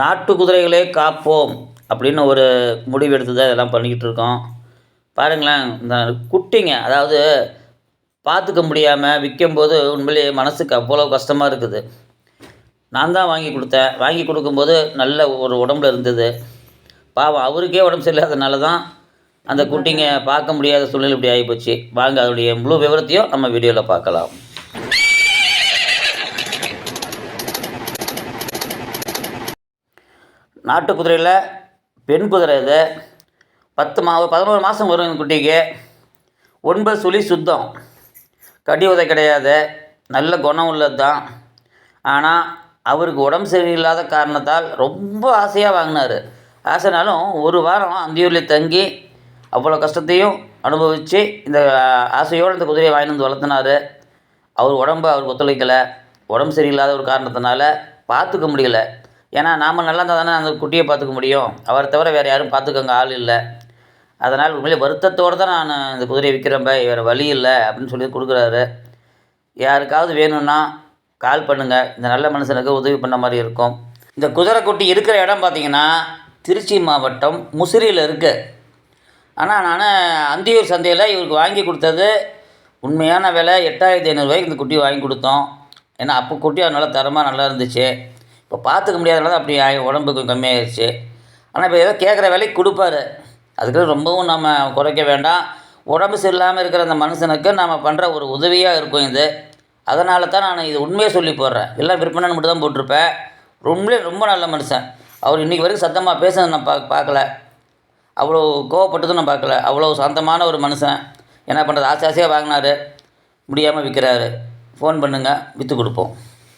நாட்டு குதிரைகளே காப்போம் அப்படின்னு ஒரு முடிவு எடுத்து தான் இதெல்லாம் பண்ணிக்கிட்டு இருக்கோம் பாருங்களேன் இந்த குட்டிங்க அதாவது பார்த்துக்க முடியாமல் விற்கும்போது உண்மையிலேயே மனசுக்கு அவ்வளோ கஷ்டமாக இருக்குது. நான் தான் வாங்கி கொடுத்தேன். வாங்கி கொடுக்கும்போது நல்ல ஒரு உடம்புல இருந்தது. பாவம் அவருக்கே உடம்பு சரியில்லாதனால தான் அந்த குட்டிங்க பார்க்க முடியாத சூழ்நிலை இப்படி ஆகிப்போச்சு வாங்க அதனுடைய முழு விவரத்தையும் நம்ம வீடியோவில் பார்க்கலாம். நாட்டு குதிரையில் பெண் குதிரை இது. பத்து மா பதினோரு மாதம் வரும் குட்டிக்கு. ஒன்பது சுழி சுத்தம். கடி உதை கிடையாது. நல்ல குணம் உள்ளது தான் ஆனால் அவருக்கு உடம்பு சரியில்லாத காரணத்தால் ரொம்ப ஆசையாக வாங்கினார். ஆசைனாலும் ஒரு வாரம் அந்தியூரில் தங்கி அவ்வளோ கஷ்டத்தையும் அனுபவித்து இந்த ஆசையோடு இந்த குதிரையை வாங்கிட்டு வந்து வளர்த்துனாரு. அவர் உடம்பு அவருக்கு ஒத்துழைக்கலை. உடம்பு சரியில்லாத ஒரு காரணத்தினால பார்த்துக்க முடியல. ஏன்னா நாம் நல்லா இருந்தால் தானே அந்த குட்டியை பார்த்துக்க முடியும். அவரை தவிர வேறு யாரும் பார்த்துக்கங்க ஆள் இல்லை. அதனால் உண்மையிலே வருத்தத்தோடு தான் நான் இந்த குதிரையை விற்கிறேன் பாய் வேறு வழி இல்லை அப்படின்னு சொல்லி கொடுக்குறாரு. யாருக்காவது வேணும்னா கால் பண்ணுங்கள் இந்த நல்ல மனுஷனுக்கு உதவி பண்ண மாதிரி இருக்கும். இந்த குதிரை குட்டி இருக்கிற இடம் பார்த்தீங்கன்னா திருச்சி மாவட்டம் முசிறியில் இருக்குது ஆனால் நான் அந்தியூர் சந்தையில் இவருக்கு வாங்கி கொடுத்தது உண்மையான விலை எட்டாயிரத்தி ஐநூறுரூவாய்க்கு இந்த குட்டி வாங்கி கொடுத்தோம். ஏன்னா அப்போ குட்டி நல்லா தரமாக நல்லா இருந்துச்சு. இப்போ பார்த்துக்க முடியாதனால தான் அப்படி ஆகி உடம்புக்கு கொஞ்சம் ஆனால் இப்போ ஏதோ கேட்குற விலைக்கு கொடுப்பாரு. அதுக்கு ரொம்பவும் நம்ம குறைக்க வேண்டாம். உடம்பு சரியில்லாமல் இருக்கிற அந்த மனுஷனுக்கு நாம் பண்ணுற ஒரு உதவியாக இருக்கும் இது. அதனால தான் நான் இது உண்மையை சொல்லி போடுறேன். எல்லாம் விற்பனைன்னு மட்டும் தான் போட்டிருப்பேன். ரொம்ப ரொம்ப நல்ல மனுஷன். அவர் இன்றைக்கி வரைக்கும் சத்தமாக பேசுனது நான் பா பார்க்கல. அவ்வளோ கோவப்பட்டதும் நான் பார்க்கல. அவ்வளோ சாந்தமான ஒரு மனுஷன். என்ன பண்ணுறது ஆசை ஆசையாக வாங்கினாரு. முடியாமல் விற்கிறாரு ஃபோன் பண்ணுங்கள் விற்று கொடுப்போம்.